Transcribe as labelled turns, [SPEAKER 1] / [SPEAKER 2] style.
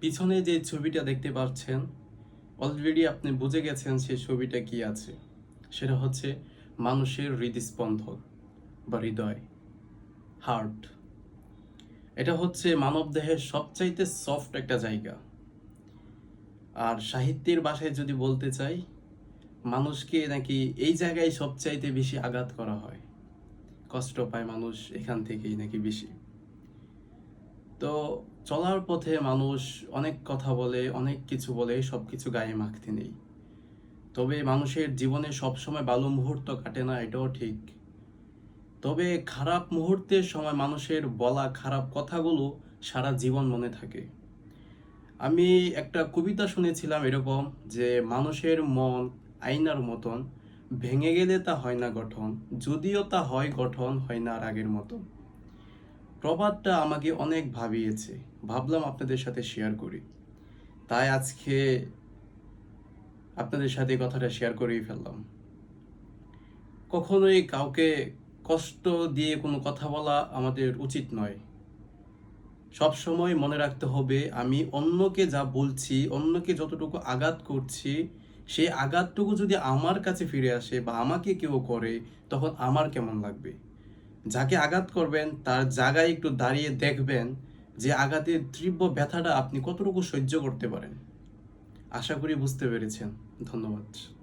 [SPEAKER 1] পিছনে যে ছবিটা দেখতে পাচ্ছেন অলরেডি আপনি বুঝে গেছেন সেই ছবিটা কি আছে। সেটা হচ্ছে মানুষের হৃদস্পন্দন বা হৃদয় হার্ট এটা হচ্ছে মানবদেহের সবচাইতে সফট একটা জায়গা। আর সাহিত্যের বাসায় যদি বলতে চাই, মানুষকে নাকি এই জায়গায় সবচাইতে বেশি আঘাত করা হয়। কষ্ট পায় মানুষ এখান থেকেই নাকি বেশি। তো চলার পথে মানুষ অনেক কথা বলে, অনেক কিছু বলে সব কিছু গায়ে মাখতে নেই। তবে মানুষের জীবনে সবসময় ভালো মুহূর্ত কাটে না, এটাও ঠিক। তবে খারাপ মুহূর্তের সময় মানুষের বলা খারাপ কথাগুলো সারা জীবন মনে থাকে। আমি একটা কবিতা শুনেছিলাম এরকম যে, মানুষের মন আয়নার মতন, ভেঙে গেলে তা হয় না গঠন, যদিও তা হয় গঠন, হয় না আর আগের মতন। প্রবাদটা আমাকে অনেক ভাবিয়েছে। ভাবলাম আপনাদের সাথে শেয়ার করি। তাই আজকে আপনাদের সাথে কথাটা শেয়ার করেই ফেললাম। কখনোই কাউকে কষ্ট দিয়ে কোনো কথা বলা আমাদের উচিত নয়। সব সময় মনে রাখতে হবে, আমি অন্যকে যা বলছি, অন্যকে যতটুকু আঘাত করছি, সেই আঘাতটুকু যদি আমার কাছে ফিরে আসে বা আমাকে কেউ করে, তখন আমার কেমন লাগবে? যাকে আঘাত করবেন, তার জায়গায় একটু দাঁড়িয়ে দেখবেন যে আঘাতের তীব্র ব্যথাটা আপনি কতটুকু সহ্য করতে পারেন। আশা করি বুঝতে পেরেছেন। ধন্যবাদ।